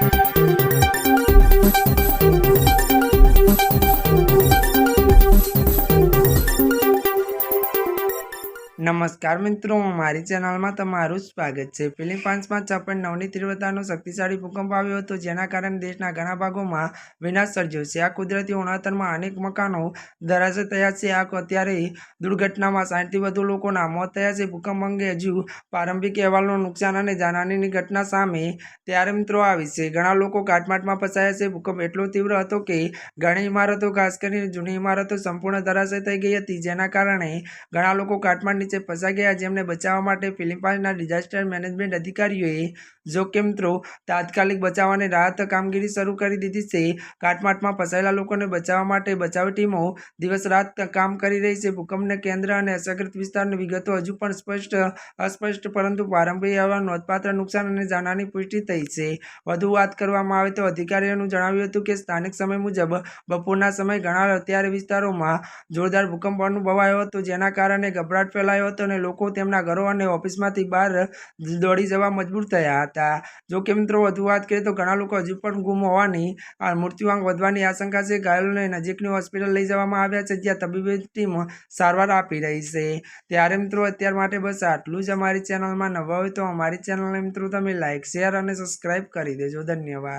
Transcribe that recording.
Thank you. નમસ્કાર મિત્રો, મારી ચેનલમાં તમારું સ્વાગત છે. ફિલિપાઇન્સમાં છ પોઈન્ટ નવની તીવ્રતાનો શક્તિશાળી ભૂકંપ આવ્યો હતો, જેના કારણે દેશના ઘણા ભાગોમાં વિનાશ સર્જ્યો છે. આ કુદરતી ઉણાતરમાં અનેક મકાનો ધરાશય થયા છે. આ અત્યારે દુર્ઘટનામાં સાઠથી વધુ લોકોના મોત થયા છે. ભૂકંપ અંગે હજુ પ્રારંભિક અહેવાલનું નુકસાન અને જાનહાનીની ઘટના સામે ત્યારે મિત્રો આવી છે. ઘણા લોકો કાટમાટમાં ફસાયા છે. ભૂકંપ એટલો તીવ્ર હતો કે ઘણી ઇમારતો, ખાસ કરીને જૂની ઇમારતો, સંપૂર્ણ ધરાશય થઈ ગઈ હતી. જેના કારણે ઘણા લોકો કાટમાટ નીચે ફસાઈ ગયા જેમને બચાવવા માટે ફિલિપાઇન્સના ડિઝાસ્ટર મેનેજમેન્ટ અધિકારીઓએ જોખમ થ્રો તાત્કાલિક બચાવવાની રાહત કામગીરી શરૂ કરી દીધી છે. કાટમાટમાં ફસાયેલા લોકોને બચાવવા માટે બચાવ ટીમો દિવસ રાત કામ કરી રહી છે. ભૂકંપને કેન્દ્ર અને અસરગ્રસ્ત વિસ્તારની વિગતો હજુ પણ સ્પષ્ટ અસ્પષ્ટ, પરંતુ પ્રારંભિક અહેવાલ નોંધપાત્ર નુકસાન અને જાનહાની પુષ્ટિ થઈ છે. વધુ વાત કરવામાં આવે તો અધિકારીઓનું જણાવ્યું હતું કે સ્થાનિક સમય મુજબ બપોરના સમય ઘણા અત્યારે વિસ્તારોમાં જોરદાર ભૂકંપ અનુભવાયો હતો, જેના કારણે ગભરાટ ફેલાયો હતો અને લોકો તેમના ઘરો અને ઓફિસમાંથી બહાર દોડી જવા મજબૂર થયા હતા. જો કે મિત્રો, વધુ વાત કરીએ તો ઘણા લોકો હજુ પણ ગુમ હોવાની, આ મૃત્યુઆંક વધવાની આશંકા છે. ઘાયલોને નજીકની હોસ્પિટલ લઈ જવામાં આવ્યા છે, જ્યાં તબીબી ટીમ સારવાર આપી રહી છે. ત્યારે મિત્રો, અત્યાર માટે બસ આટલું જ અમારી ચેનલમાં નવા હોય તો અમારી ચેનલને મિત્રો તમે લાઇક શેર અને સબસ્ક્રાઈબ કરી દેજો. ધન્યવાદ.